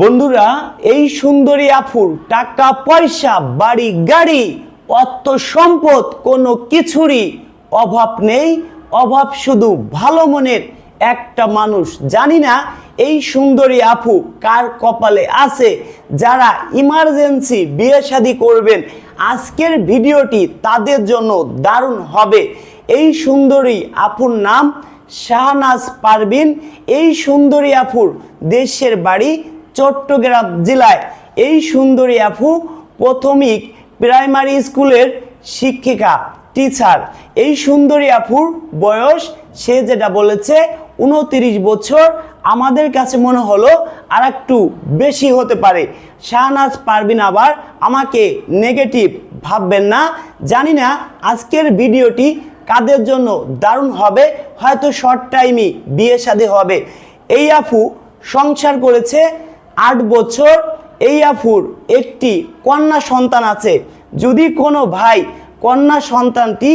বন্ধুরা, এই সুন্দরী আফুর টাকা, পয়সা, বাড়ি, গাড়ি, অর্থ সম্পদ কোনো কিছুরই অভাব নেই। অভাব শুধু ভালো মনের একটা মানুষ। জানি না এই সুন্দরী আপু কার কপালে আছে, যারা ইমার্জেন্সি বিয়ে শাদী করবেন। আজকের ভিডিওটি তাদের জন্য দারুণ হবে। এই সুন্দরী আপুর নাম শাহনাজ পারবিন এই সুন্দরী আফুর দেশের বাড়ি চট্টগ্রাম জেলায় এই সুন্দরী আপু প্রাথমিক প্রাইমারি স্কুলের শিক্ষিকা টিচার এই সুন্দরী আপুর বয়স, সে যেটা বলেছে, উনতিরিশ বছর। আমাদের কাছে মনে হলো আর একটু বেশি হতে পারে। শাহনাজ পারবিন আবার। আমাকে নেগেটিভ ভাববেন না। জানি না আজকের ভিডিওটি কাদের জন্য দারুণ হবে। হয়তো শর্ট টাইমই বিয়ে শাদী হবে। এই আফু সংসার করেছে আট বছর। এই আফুর একটি কন্যা সন্তান আছে। যদি কোনো ভাই কন্যা সন্তানটি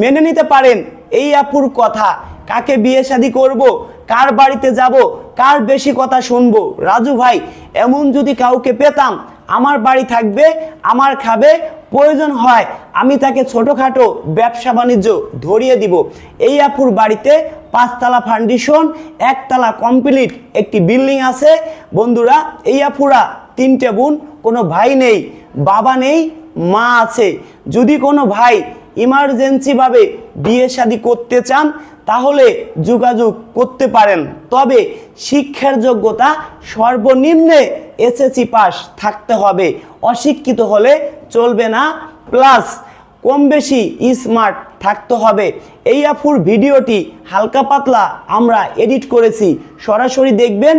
মেনে নিতে পারেন এই আপুর কথা, কাকে বিয়ে শাদী করব, কার বাড়িতে যাব, কার বেশি কথা শুনব, রাজু ভাই, এমন যদি কাউকে পেতাম, আমার বাড়ি থাকবে, আমার খাবে প্রয়োজন হয়, আমি তাকে ছোটোখাটো ব্যবসা বাণিজ্য ধরিয়ে দিব। এই আপুর বাড়িতে পাঁচতলা ফাউন্ডেশন একতলা কমপ্লিট একটি বিল্ডিং আছে। বন্ধুরা, এই আপুরা তিনটে বোন, কোনো ভাই নেই, বাবা নেই, মা আছে। যদি কোনো ভাই ইমার্জেন্সিভাবে বিয়ে শাদী করতে চান, তাহলে যোগাযোগ করতে পারেন। তবে শিক্ষার যোগ্যতা সর্বনিম্নে এসএসসি পাস থাকতে হবে। অশিক্ষিত হলে চলবে না। প্লাস কম বেশি স্মার্ট থাকতে হবে। এই আফুর ভিডিওটি হালকা পাতলা আমরা এডিট করেছি। সরাসরি দেখবেন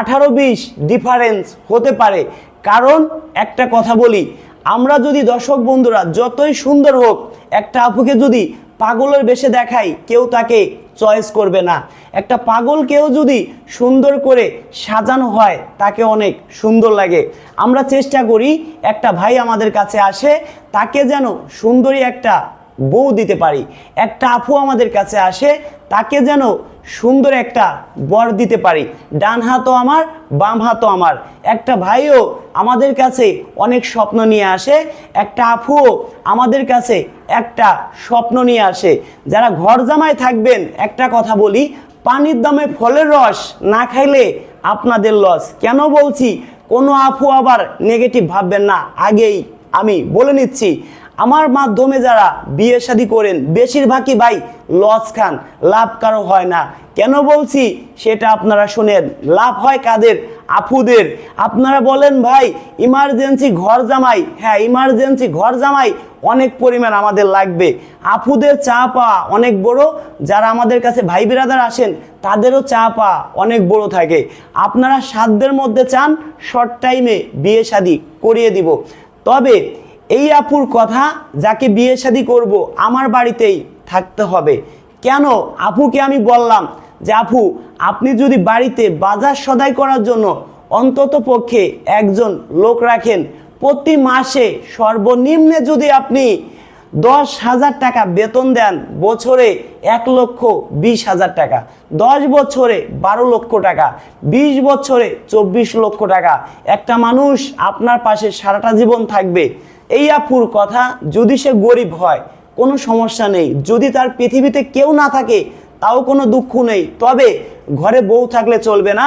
আঠারো বিশ ডিফারেন্স হতে পারে। কারণ একটা কথা বলি আমরা যদি দর্শক বন্ধুরা যতই সুন্দর হোক, একটা আপুকে যদি পাগলের বেশে দেখাই, কেউ তাকে চয়েস করবে না। একটা পাগল কেউ যদি সুন্দর করে সাজানো হয়, তাকে অনেক সুন্দর লাগে। আমরা চেষ্টা করি, একটা ভাই আমাদের কাছে আসে, তাকে যেন সুন্দরী একটা বউ দিতে পারি। একটা আফু আমাদের কাছে আসে, তাকে যেন সুন্দর একটা বর দিতে পারি। ডান হাতও আমার, বাম হাতও আমার। একটা ভাইও আমাদের কাছে অনেক স্বপ্ন নিয়ে আসে, একটা আফুও আমাদের কাছে একটা স্বপ্ন নিয়ে আসে। যারা ঘর জামায় থাকবেন, একটা কথা বলি, পানির দামে ফলের রস না খাইলে আপনাদের লস। কেন বলছি? কোনো আফু আবার নেগেটিভ ভাববেন না। আগেই আমি বলে নিচ্ছি। আমার মাধ্যমে যারা বিয়ে শাদী করেন, বেশিরভাগই ভাই লস খান, লাভ কারও হয় না। কেন বলছি? সেটা আপনারা শোনেন। লাভ হয় কাদের? আপুদের। আপনারা বলেন, ভাই ইমার্জেন্সি ঘর জামাই। হ্যাঁ ইমার্জেন্সি ঘর জামাই অনেক পরিমাণ আমাদের লাগবে। আপুদের চা পাওয়া অনেক বড়। যারা আমাদের কাছে ভাই বিরাদার আসেন, তাদেরও চা পাওয়া অনেক বড় থাকে। আপনারা সাধ্যের মধ্যে চান শর্ট টাইমে বিয়ে শাদী করিয়ে দিব। তবে এই আপুর কথা, যাকে বিয়ে শাদী করব, আমার বাড়িতেই থাকতে হবে। কেন? আপুকে আমি বললাম যে, আপু, আপনি যদি বাড়িতে বাজার সদাই করার জন্য অন্তত পক্ষে একজন লোক রাখেন, প্রতি মাসে সর্বনিম্নে যদি আপনি দশ হাজার টাকা বেতন দেন, বছরে এক লক্ষ বিশ হাজার টাকা, দশ বছরে বারো লক্ষ টাকা, বিশ বছরে চব্বিশ লক্ষ টাকা, একটা মানুষ আপনার পাশে সারাটা জীবন থাকবে এই আপুর কথা যদি সে গরিব হয়, কোনো সমস্যা নেই। যদি তার পৃথিবীতে কেউ না থাকে, তাও কোনো দুঃখ নেই। তবে ঘরে বউ থাকলে চলবে না।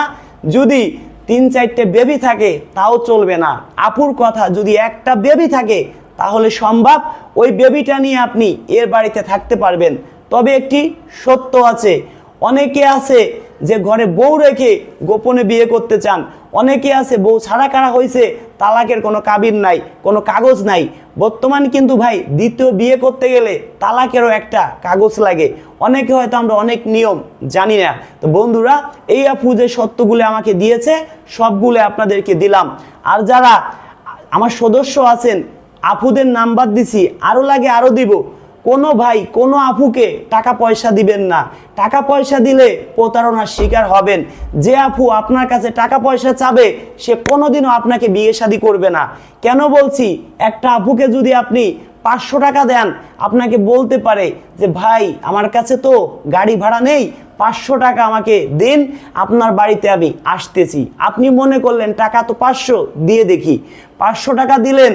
যদি তিন চারটে বেবি থাকে, তাও চলবে না। আপুর কথা যদি একটা বেবি থাকে, তাহলে সম্ভব ওই বেবিটা নিয়ে আপনি এর বাড়িতে থাকতে পারবেন। তবে একটি সত্য আছে। অনেকে আছে যে ঘরে বউ রেখে গোপনে বিয়ে করতে চান, অনেকে আছে বউ ছাড়া কারা হয়েছে তালাকের কোনো কাবির নাই, কোনো কাগজ নাই। বর্তমান কিন্তু ভাই দ্বিতীয় বিয়ে করতে গেলে তালাকেরও একটা কাগজ লাগে। অনেকে হয়তো আমরা অনেক নিয়ম জানি না। তো বন্ধুরা, এই আপু যে সত্যগুলো আমাকে দিয়েছে, সবগুলো আপনাদেরকে দিলাম। আর যারা আমার সদস্য আছেন, আপুদের নাম্বার দিছি আরও লাগে আরও দিব। কোনো ভাই, কোনো আফুকে টাকা পয়সা দিবেন না। টাকা পয়সা দিলে প্রতারণার শিকার হবেন। যে আপু আপনার কাছে টাকা পয়সা চাবে, সে কোনোদিনও আপনাকে বিয়ে শাদী করবে না। কেন বলছি? একটা আপুকে যদি আপনি পাঁচশো টাকা দেন, আপনাকে বলতে পারে যে, ভাই, আমার কাছে তো গাড়ি ভাড়া নেই, পাঁচশো টাকা আমাকে দিন, আপনার বাড়িতে আমি আসতেছি। আপনি মনে করলেন, টাকা তো পাঁচশো, দিয়ে দেখি। পাঁচশো টাকা দিলেন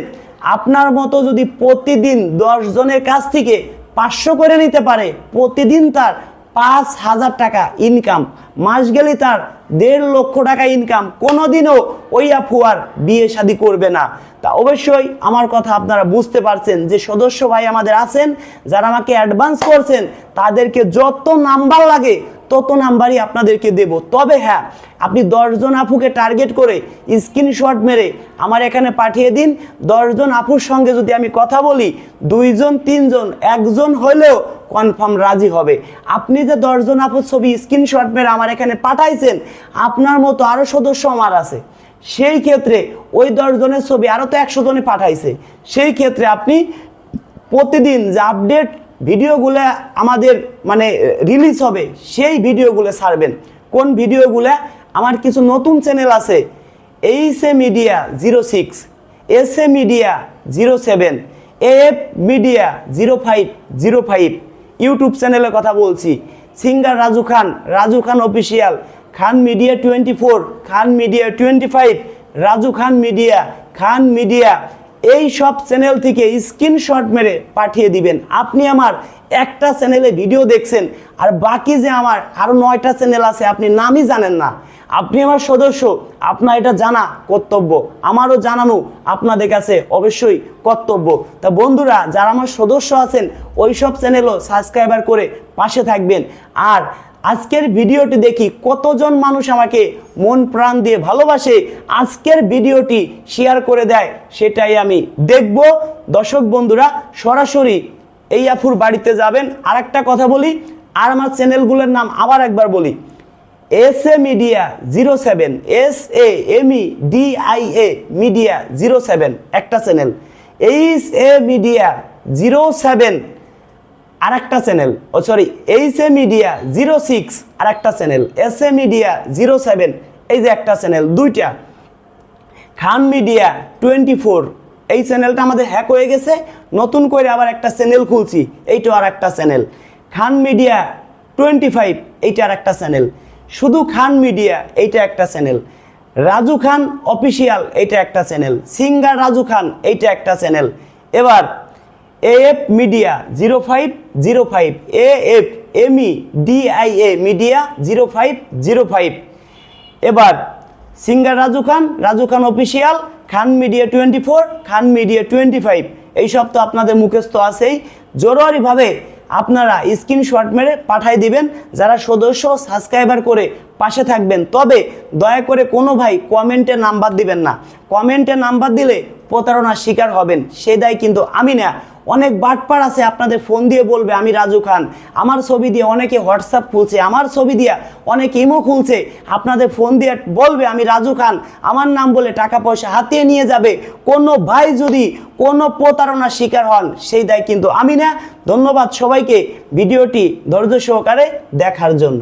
আপনার মতো যদি প্রতিদিন দশ জনের কাছ থেকে পাঁচশো করে নিতে পারে, প্রতিদিন তার পাঁচ হাজার টাকা ইনকাম মাস গেলে তার দেড় লক্ষ টাকা ইনকাম কোনোদিনও ওই আপু আর বিয়ে শাদী করবে না। তা অবশ্যই আমার কথা আপনারা বুঝতে পারছেন যে সদস্য ভাই আমাদের আছেন, যারা আমাকে অ্যাডভান্স করছেন, তাদেরকে যত নাম্বার লাগে তত নাম্বারই আপনাদেরকে দেব। তবে হ্যাঁ আপনি দশজন আপুকে টার্গেট করে স্ক্রিনশট মেরে আমার এখানে পাঠিয়ে দিন। দশজন আপুর সঙ্গে যদি আমি কথা বলি, দুইজন, তিনজন, একজন হলেও কনফার্ম রাজি হবে। আপনি যে দশজন আপুর ছবি স্ক্রিনশট মেরে আমার এখানে পাঠাইছেন, আপনার মতো আরও সদস্য আমার আছে। সেই ক্ষেত্রে ওই দশজনের ছবি আরও তো একশো জনে পাঠাইছে। সেই ক্ষেত্রে আপনি প্রতিদিন যে আপডেট ভিডিওগুলো আমাদের মানে রিলিজ হবে, সেই ভিডিওগুলো ছাড়বেন। কোন ভিডিওগুলো? আমার কিছু নতুন চ্যানেল আছে H A media zero six S A media zero seven F media zero five zero five YouTube চ্যানেলের কথা বলছি। Singer Raju Khan Raju Khan official Khan media twenty four Khan media twenty five Raju Khan media Khan media এই সব channel থেকে screenshot মেরে পাঠিয়ে দিবেন। আপনি আমার একটা চ্যানেলে ভিডিও দেখছেন, আর বাকি যে আমার আরও নয়টা চ্যানেল আছে, আপনি নামই জানেন না। আপনি আমার সদস্য, আপনার এটা জানা কর্তব্য। আমারও জানানো আপনাদের কাছে অবশ্যই কর্তব্য। তা বন্ধুরা, যারা আমার সদস্য আছেন, ওই সব চ্যানেলও সাবস্ক্রাইবার করে পাশে থাকবেন। আর আজকের ভিডিওটি দেখি কতজন মানুষ আমাকে মন প্রাণ দিয়ে ভালোবাসে। আজকের ভিডিওটি শেয়ার করে দেয়, সেটাই আমি দেখব। দর্শক বন্ধুরা, সরাসরি এই আফুর বাড়িতে যাবেন। আর একটা কথা বলি, আর আমার চ্যানেলগুলোর নাম আবার একবার বলি। S A media zero seven S A M E D I A media zero seven, একটা channel. H A media zero seven আর একটা channel. Oh sorry H A media zero six আর একটা channel. S A media zero seven এই যে একটা channel, দুইটা। খান media twenty four এই চ্যানেলটা আমাদের হ্যাক হয়ে গেছে, নতুন করে আবার একটা চ্যানেল খুলছি এইটা আর একটা channel. Khan media twenty five এইটা আর একটা চ্যানেল। শুধু খান মিডিয়া এইটা একটা চ্যানেল। রাজু খান অফিসিয়াল এইটা একটা চ্যানেল। সিঙ্গার রাজু খান, এইটা একটা চ্যানেল। এবার AF media zero five zero five A F ME DIA media zero five zero five এবার singer Raju Khan Raju Khan official Khan media twenty four Khan media twenty five এইসব তো আপনাদের মুখস্থ আছেই। জরুরিভাবে আপনারা স্ক্রিনশট মেরে পাঠাই দিবেন। যারা সদস্য সাবস্ক্রাইবার করে পাশে থাকবেন। তবে দয়া করে কোনো ভাই কমেন্টে নাম্বার দিবেন না। কমেন্টে নাম্বার দিলে প্রতারণার শিকার হবেন। সেই দায় কিন্তু আমি না। অনেক বাটপার আছে, আপনাদের ফোন দিয়ে বলবে, আমি রাজু খান। আমার ছবি দিয়ে অনেকে হোয়াটসঅ্যাপ খুলছে, আমার ছবি দিয়ে অনেকে ইমো খুলছে। আপনাদের ফোন দিয়ে বলবে, আমি রাজু খান। আমার নাম বলে টাকা পয়সা হাতিয়ে নিয়ে যাবে। কোনো ভাই যদি কোনো প্রতারণার শিকার হন, সেই দায় কিন্তু আমি না। ধন্যবাদ সবাইকে ভিডিওটি ধৈর্য সহকারে দেখার জন্য।